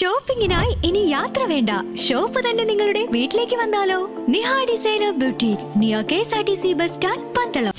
ഷോപ്പിംഗിനായി ഇനി യാത്ര വേണ്ട. ഷോപ്പ് തന്നെ നിങ്ങളുടെ വീട്ടിലേക്ക് വന്നാലോ? നിഹാ ഡിസൈനർ ബ്യൂട്ടി നിയോ K S R T C bus stand Pandalam.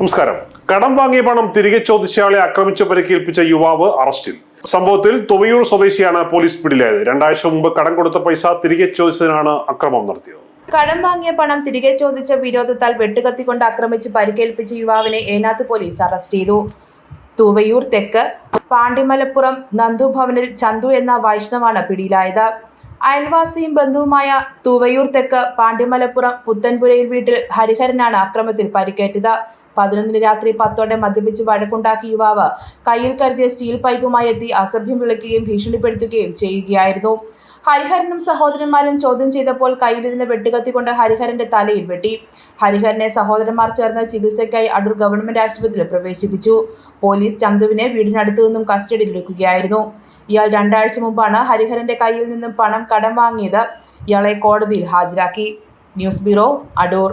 നമസ്കാരം. കടം വാങ്ങിയ പണം തിരികെ ചോദിച്ചയാളെ ആക്രമിച്ച് പരിക്കേൽപ്പിച്ച യുവാവ് അറസ്റ്റിൽ. സംഭവത്തിൽ തുവയൂർ സ്വദേശിയാണ് പോലീസ് പിടിയിലായത്. രണ്ടാഴ്ച മുമ്പ് കടം കൊടുത്ത പൈസ തിരികെ ചോദിച്ചതിനാണ് അക്രമം നടത്തിയത്. കടം വാങ്ങിയ പണം തിരികെ ചോദിച്ച വിരോധത്താൽ വെട്ടുകത്തിക്കൊണ്ട് ആക്രമിച്ച് പരിക്കേൽപ്പിച്ച യുവാവിനെ ഏനാത്ത് പോലീസ് അറസ്റ്റ് ചെയ്തു. തൂവയൂർ തെക്ക് പാണ്ടിമലപ്പുറം നന്ദു ഭവനിൽ ചന്തു എന്ന വൈഷ്ണവാണ് പിടിയിലായത്. അയൽവാസിയും ബന്ധുവുമായ തൂവയൂർ തെക്ക് പാണ്ടിമലപ്പുറം പുത്തൻപുരയിൽ വീട്ടിൽ ഹരിഹരനാണ് അക്രമത്തിൽ പരിക്കേറ്റത്. പതിനൊന്നിന് രാത്രി പത്തോടെ മദ്യപിച്ച് വഴക്കുണ്ടാക്കിയ യുവാവ് കയ്യിൽ കരുതിയ സ്റ്റീൽ പൈപ്പുമായി എത്തി അസഭ്യം വിളിക്കുകയും ഭീഷണിപ്പെടുത്തുകയും ചെയ്യുകയായിരുന്നു. ഹരിഹരനും സഹോദരന്മാരും ചോദ്യം ചെയ്തപ്പോൾ കയ്യിലിരുന്ന് വെട്ടുകത്തി കൊണ്ട് ഹരിഹരന്റെ തലയിൽ വെട്ടി. ഹരിഹരനെ സഹോദരന്മാർ ചേർന്ന് ചികിത്സയ്ക്കായി അടൂർ ഗവൺമെന്റ് ആശുപത്രിയിൽ പ്രവേശിപ്പിച്ചു. പോലീസ് ചന്തുവിനെ വീടിനടുത്തു നിന്നും കസ്റ്റഡിയിൽ കസ്റ്റഡിയിലെടുക്കുകയായിരുന്നു ഇയാൾ രണ്ടാഴ്ച മുമ്പാണ് ഹരിഹരന്റെ കയ്യിൽ നിന്നും പണം കടം വാങ്ങിയത്. ഇയാളെ കോടതിയിൽ ഹാജരാക്കി. News bureau Adoor.